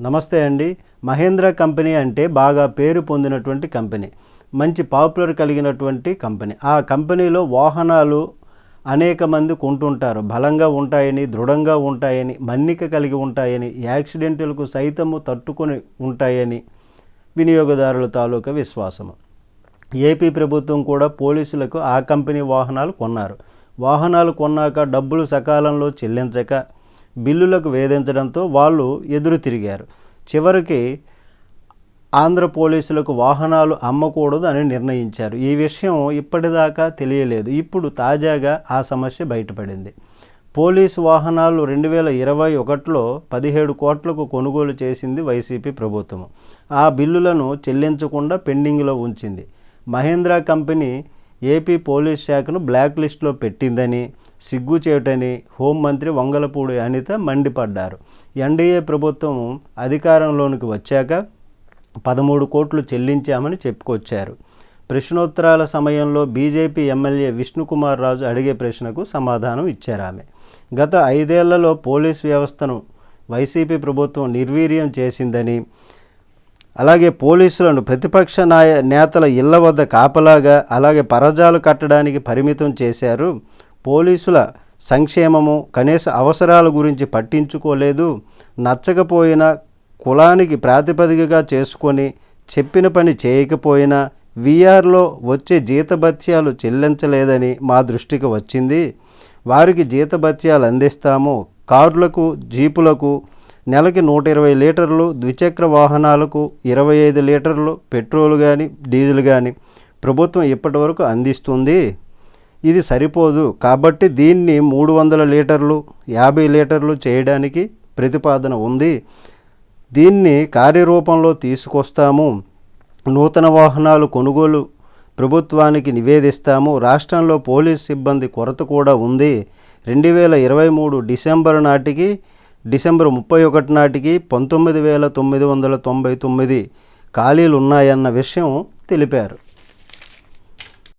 నమస్తే అండి. మహేంద్ర కంపెనీ అంటే బాగా పేరు పొందినటువంటి కంపెనీ. మంచి పాపులర్ కలిగినటువంటి కంపెనీ. ఆ కంపెనీలో వాహనాలు అనేక మంది కొంటుంటారు. బలంగా ఉంటాయని దృఢంగా ఉంటాయని మన్నిక కలిగి ఉంటాయని యాక్సిడెంట్లకు సైతము తట్టుకొని ఉంటాయని వినియోగదారుల తాలూకా విశ్వాసము. ఏపీ ప్రభుత్వం కూడా పోలీసులకు ఆ కంపెనీ వాహనాలు కొన్నారు. వాహనాలు కొన్నాక డబ్బులు సకాలంలో చెల్లించక బిల్లులకు వేధించడంతో వాళ్ళు ఎదురు తిరిగారు. చివరికి ఆంధ్ర పోలీసులకు వాహనాలు అమ్మకూడదు అని నిర్ణయించారు. ఈ విషయం ఇప్పటిదాకా తెలియలేదు. ఇప్పుడు తాజాగా ఆ సమస్య బయటపడింది. పోలీసు వాహనాలు రెండు వేల ఇరవై ఒకటిలో పదిహేడు కోట్లకు కొనుగోలు చేసింది వైసీపీ ప్రభుత్వం. ఆ బిల్లులను చెల్లించకుండా పెండింగ్లో ఉంచింది. మహేంద్ర కంపెనీ ఏపీ పోలీస్ శాఖను బ్లాక్ లిస్ట్లో పెట్టిందని సిగ్గుచేటని హోంమంత్రి వంగలపూడి అనిత మండిపడ్డారు. ఎన్డీఏ ప్రభుత్వం అధికారంలోనికి వచ్చాక పదమూడు కోట్లు చెల్లించామని చెప్పుకొచ్చారు. ప్రశ్నోత్తరాల సమయంలో బీజేపీ ఎమ్మెల్యే విష్ణుకుమార్ రాజు అడిగే ప్రశ్నకు సమాధానం ఇచ్చారు ఆమె గత ఐదేళ్ళలో పోలీస్ వ్యవస్థను వైసీపీ ప్రభుత్వం నిర్వీర్యం చేసిందని అలాగే పోలీసులను ప్రతిపక్ష నాయ నేతల ఇళ్ళ వద్ద కాపలాగా అలాగే పరజాలు కట్టడానికి పరిమితం చేశారు పోలీసుల సంక్షేమము కనీస అవసరాల గురించి పట్టించుకోలేదు. నచ్చకపోయినా కులానికి ప్రాతిపదికగా చేసుకొని చెప్పిన పని చేయకపోయినా వీఆర్లో వచ్చే జీతభత్యాలు చెల్లించలేదని మా దృష్టికి వచ్చింది. వారికి జీతభత్యాలు అందిస్తాము. కార్లకు జీపులకు నెలకి నూట ఇరవై లీటర్లు ద్విచక్ర వాహనాలకు ఇరవై ఐదు లీటర్లు పెట్రోల్ కానీ డీజిల్ కానీ ప్రభుత్వం ఇప్పటివరకు అందిస్తుంది. ఇది సరిపోదు. కాబట్టి దీన్ని మూడు వందల లీటర్లు యాభై లీటర్లు చేయడానికి ప్రతిపాదన ఉంది. దీన్ని కార్యరూపంలో తీసుకొస్తాము. నూతన వాహనాలు కొనుగోలు ప్రభుత్వానికి నివేదిస్తాము. రాష్ట్రంలో పోలీస్ సిబ్బంది కొరత కూడా ఉంది. రెండు వేల ఇరవై మూడు డిసెంబర్ నాటికి డిసెంబర్ ముప్పై ఒకటి నాటికి పంతొమ్మిది వేల తొమ్మిది వందల తొంభై తొమ్మిది ఖాళీలు ఉన్నాయన్న విషయం తెలిపారు.